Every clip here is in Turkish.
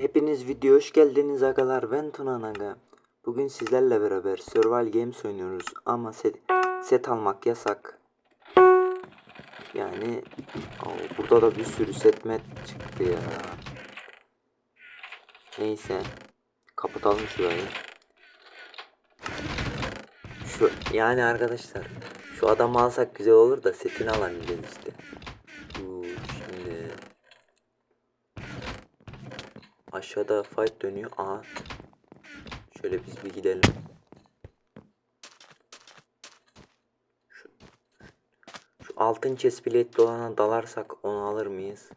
Hepiniz video hoş geldiniz agalar ben Tuna Naga. Bugün sizlerle beraber Survival Games oynuyoruz ama set, set almak yasak. Yani Oo, burada da bir sürü set met çıktı ya. Neyse kapatalım şurayı. Şu yani arkadaşlar şu adamı alsak güzel olur da setini alamayacağız işte. Dur şimdi Aşağıda fight dönüyor. Aha. Şöyle biz bir gidelim. Şu, şu altın chest plate olana dalarsak onu alır mıyız?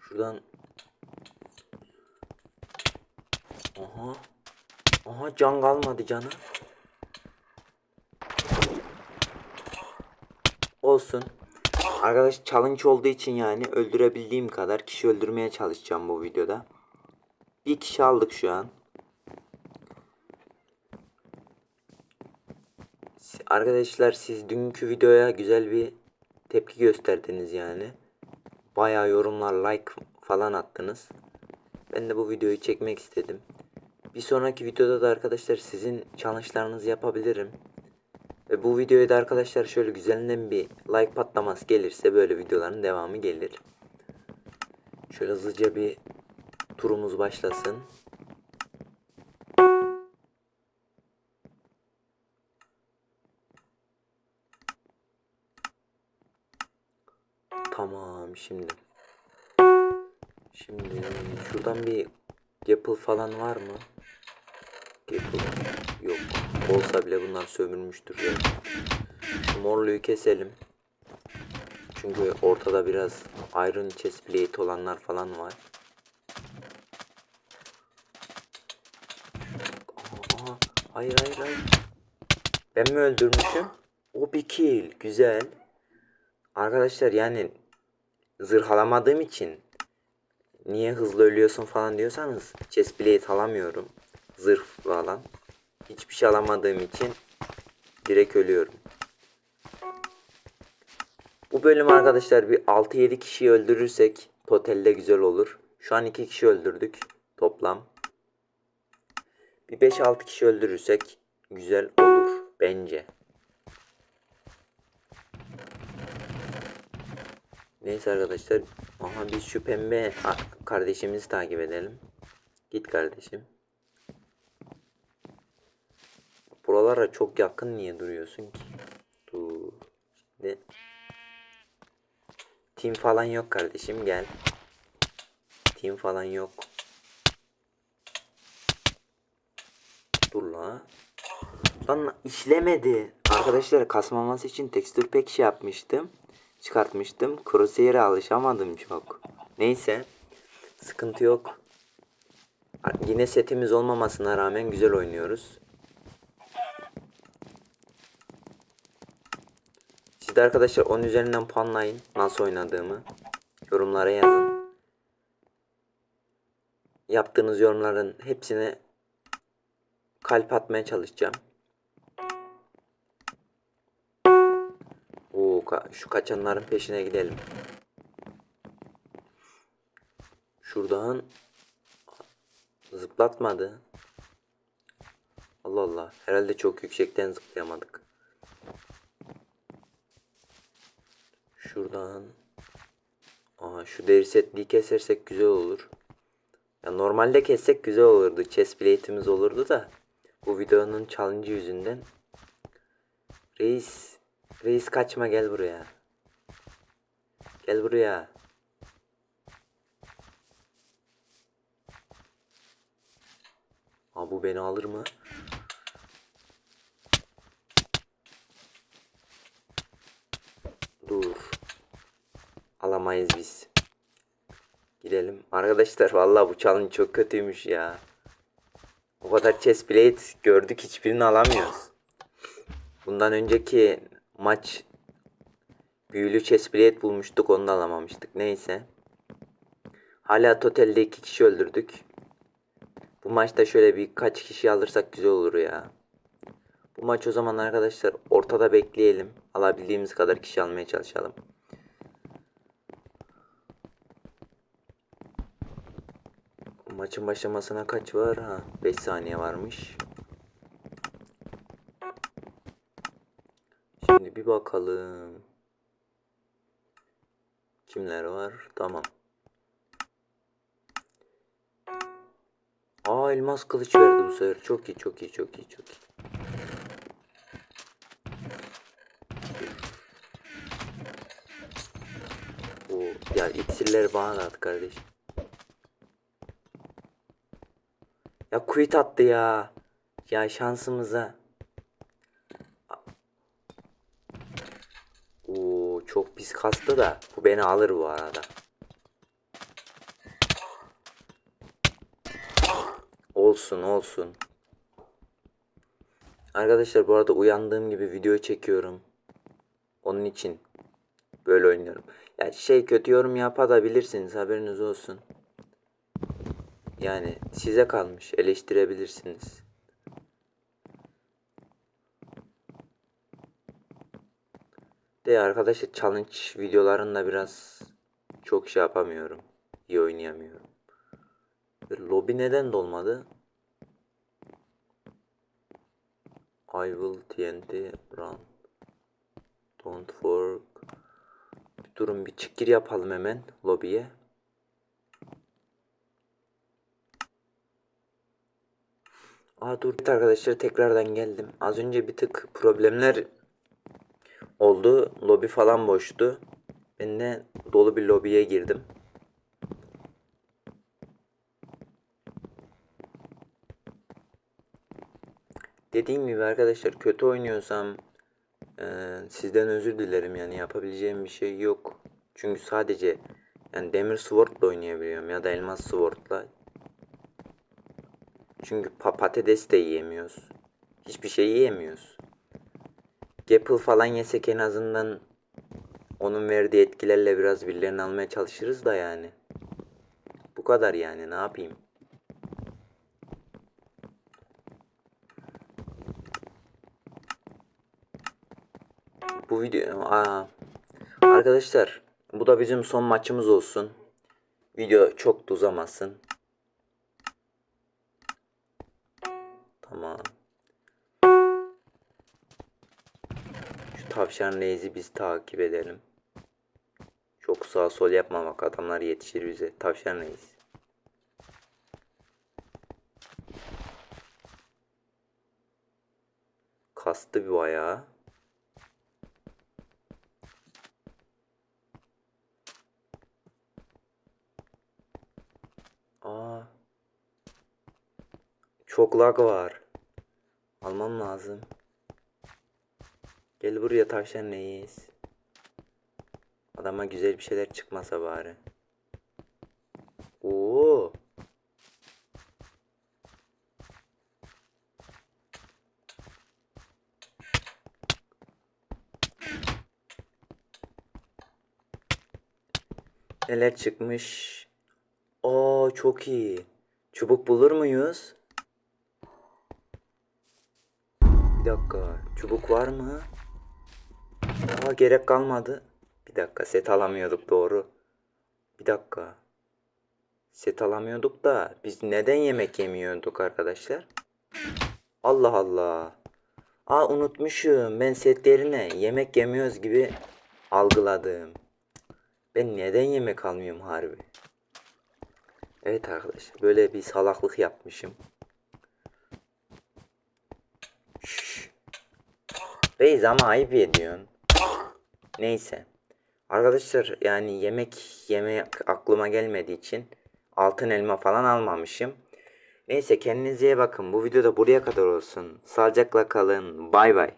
Şuradan Aha. Aha can kalmadı canı. Olsun. Arkadaş challenge olduğu için yani öldürebildiğim kadar kişi öldürmeye çalışacağım bu videoda. Bir kişi aldık şu an. Arkadaşlar siz dünkü videoya güzel bir tepki gösterdiniz yani. Bayağı yorumlar, like falan attınız. Ben de bu videoyu çekmek istedim. Bir sonraki videoda da arkadaşlar sizin challenge'larınızı yapabilirim. Ve bu videoya da arkadaşlar şöyle güzelinden bir like patlaması gelirse böyle videoların devamı gelir. Şöyle hızlıca bir turumuz başlasın. Tamam şimdi. Şimdi şuradan bir Gapple falan var mı? Gapple yok. Olsa bile bunlar sömürmüştür ya. Şu morluyu keselim. Çünkü ortada biraz iron chest plate olanlar falan var. Aha. Hayır hayır hayır. Ben mi öldürmüşüm? O bir kill. Güzel. Arkadaşlar yani zırhalamadığım için niye hızlı ölüyorsun falan diyorsanız chest plate alamıyorum. Zırh falan. Hiçbir şey alamadığım için direkt ölüyorum. Bu bölüm arkadaşlar bir 6-7 kişiyi öldürürsek totalde güzel olur. Şu an 2 kişi öldürdük toplam. Bir 5-6 kişi öldürürsek güzel olur bence. Neyse arkadaşlar. Aha biz şu pembe kardeşimizi takip edelim. Git kardeşim. Buralara çok yakın niye duruyorsun ki? Dur. Şimdi. Team falan yok kardeşim gel. Team falan yok. Dur la. Lan işlemedi. Arkadaşlar kasmaması için tekstür pek şey yapmıştım. Çıkartmıştım. Crosshair'e alışamadım çok. Neyse. Sıkıntı yok. Yine setimiz olmamasına rağmen güzel oynuyoruz. De arkadaşlar 10 üzerinden puanlayın nasıl oynadığımı. Yorumlara yazın. Yaptığınız yorumların hepsine kalp atmaya çalışacağım. Oo, şu kaçanların peşine gidelim. Şuradan zıplatmadı. Allah Allah. Herhalde çok yüksekten zıplayamadık. Şuradan. Aha şu deri setliği kesersek güzel olur. Ya normalde kessek güzel olurdu. Chest plate'imiz olurdu da. Bu videonun challenge yüzünden. Reis. Reis kaçma gel buraya. Gel buraya. Aa bu beni alır mı? Dur. Alamayız biz. Gidelim. Arkadaşlar vallahi bu challenge çok kötüymüş ya. O kadar chest plate gördük hiçbirini alamıyoruz. Bundan önceki maç büyülü chest plate bulmuştuk onu da alamamıştık. Neyse. Hala totalde iki kişi öldürdük. Bu maçta şöyle birkaç kişi alırsak güzel olur ya. Bu maç o zaman arkadaşlar ortada bekleyelim. Alabildiğimiz kadar kişi almaya çalışalım. Maçın başlamasına kaç var? Ha, 5 saniye varmış. Şimdi bir bakalım. Kimler var? Tamam. Aa elmas kılıç verdi bu sefer. Çok iyi, çok iyi, çok iyi, çok iyi. Oo, ya iksirleri bana da kardeşim. Ya quit attı ya. Ya şansımıza. Oo çok pis kastı da bu beni alır bu arada. Olsun olsun. Arkadaşlar bu arada uyandığım gibi video çekiyorum. Onun için böyle oynuyorum. Yani şey kötü yorum yapabilirsiniz haberiniz olsun. Yani size kalmış eleştirebilirsiniz. De arkadaşlar challenge videolarında biraz çok şey yapamıyorum. İyi oynayamıyorum. Lobby neden dolmadı? I will TNT run. Don't work. Bir durun bir çık gir yapalım hemen lobiye. Aa dur Evet arkadaşlar tekrardan geldim. Az önce bir tık problemler oldu. Lobi falan boştu. Ben de dolu bir lobiye girdim. Dediğim gibi arkadaşlar kötü oynuyorsam eee, sizden özür dilerim yani yapabileceğim bir şey yok. Çünkü sadece yani demir sword'la oynayabiliyorum ya da elmas sword'la. Çünkü pa patates de yiyemiyoruz. Hiçbir şey yiyemiyoruz. Gapple falan yesek en azından onun verdiği etkilerle biraz birilerini almaya çalışırız da yani. Bu kadar yani ne yapayım. Bu video aa, arkadaşlar bu da bizim son maçımız olsun. Video çok da uzamasın. Tavşan reisi biz takip edelim. Çok sağ sol yapmamak adamlar yetişir bize. Tavşan reis. Kastı bir bayağı. Aa. Çok lag var. Almam lazım. Gel buraya tavşan reis. Adama güzel bir şeyler çıkmasa bari. Oo. Neler çıkmış? Aa çok iyi. Çubuk bulur muyuz? Bir dakika. Çubuk var mı? Aa gerek kalmadı. Bir dakika set alamıyorduk doğru. Bir dakika. Set alamıyorduk da biz neden yemek yemiyorduk arkadaşlar? Allah Allah. Aa unutmuşum. Ben setlerine yemek yemiyoruz gibi algıladım. Ben neden yemek almıyorum harbi? Evet arkadaşlar böyle bir salaklık yapmışım. Şşş. Reis ama ayıp ediyorsun. Neyse. Arkadaşlar yani yemek yemek aklıma gelmediği için altın elma falan almamışım. Neyse kendinize iyi bakın. Bu video da buraya kadar olsun. Sağlıcakla kalın. Bay bay.